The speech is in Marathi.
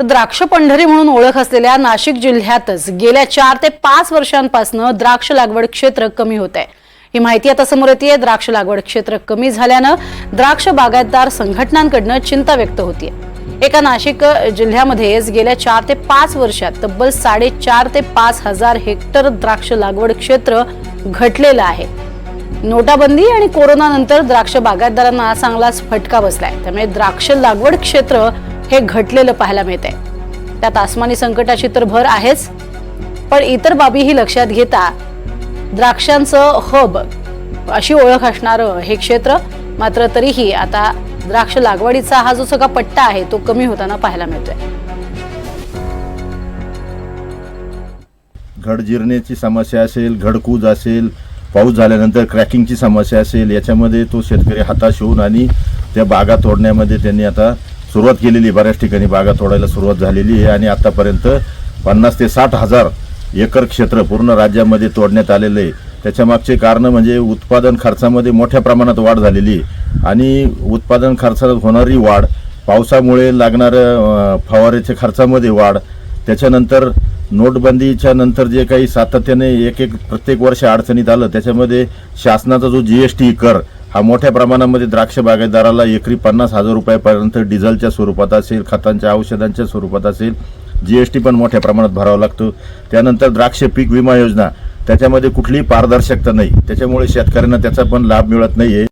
तर द्राक्ष पंढरी म्हणून ओळख असलेल्या नाशिक जिल्ह्यातच गेल्या चार ते पाच वर्षांपासून द्राक्ष लागवड क्षेत्र कमी होत आहे ही माहिती आता समोर येते द्राक्ष लागवड क्षेत्र कमी झाल्यानं द्राक्ष बागायतदार संघटनांकडनं चिंता व्यक्त होतीये. एका नाशिक जिल्ह्यामध्येच गेल्या चार ते पाच वर्षात तब्बल साडेचार ते पाच हजार हेक्टर द्राक्ष लागवड क्षेत्र घटलेलं आहे. नोटाबंदी आणि कोरोनानंतर द्राक्ष बागायतदारांना चांगलाच फटका बसलाय. त्यामुळे द्राक्ष लागवड क्षेत्र हे घटलेलं पाहायला मिळतंय. त्यात आसमानी संकटाची तर भर आहेच पण इतर बाबीही लक्षात घेता द्राक्षांचं हब अशी ओळख असणारं हे क्षेत्र मात्र तरीही आता द्राक्ष लागवडीचा हा जो सगळा पट्टा आहे तो कमी होताना पाहायला मिळतोय. घडजिरण्याची समस्या असेल घडकूज असेल पाऊस झाल्यानंतर क्रॅकिंगची समस्या असेल याच्यामध्ये तो शेतकरी हाताश होऊन आणि त्या बागा तोडण्यामध्ये त्यांनी आता सुरुवात केलेली आहे. बऱ्याच ठिकाणी बागा तोडायला सुरुवात झालेली आहे आणि आतापर्यंत पन्नास ते साठ हजार एकर क्षेत्र पूर्ण राज्यामध्ये तोडण्यात आलेलं आहे त्याच्यामागचे कारणं म्हणजे उत्पादन खर्चामध्ये मोठ्या प्रमाणात वाढ झालेली आहे आणि उत्पादन खर्चात होणारी वाढ पावसामुळे लागणाऱ्या फवारेच्या खर्चामध्ये वाढ त्याच्यानंतर नोटबंदीच्या नंतर जे काही सातत्याने एक एक प्रत्येक वर्ष अडचणीत आलं त्याच्यामध्ये शासनाचा जो जी एस टी कर हा मोठ्या प्रमाणामध्ये द्राक्ष बागायतदाराला एकरी पन्नास हजार रुपयापर्यंत डिझेलच्या स्वरूपात असेल खतांच्या औषधांच्या स्वरूपात असेल. जी एस टी पण मोठ्या प्रमाणात भरावा लागतो. त्यानंतर द्राक्ष पीक विमा योजना. त्याच्यामध्ये कुठलीही पारदर्शकता नाही. त्याच्यामुळे शेतकऱ्यांना त्याचा पण लाभ मिळत नाही आहे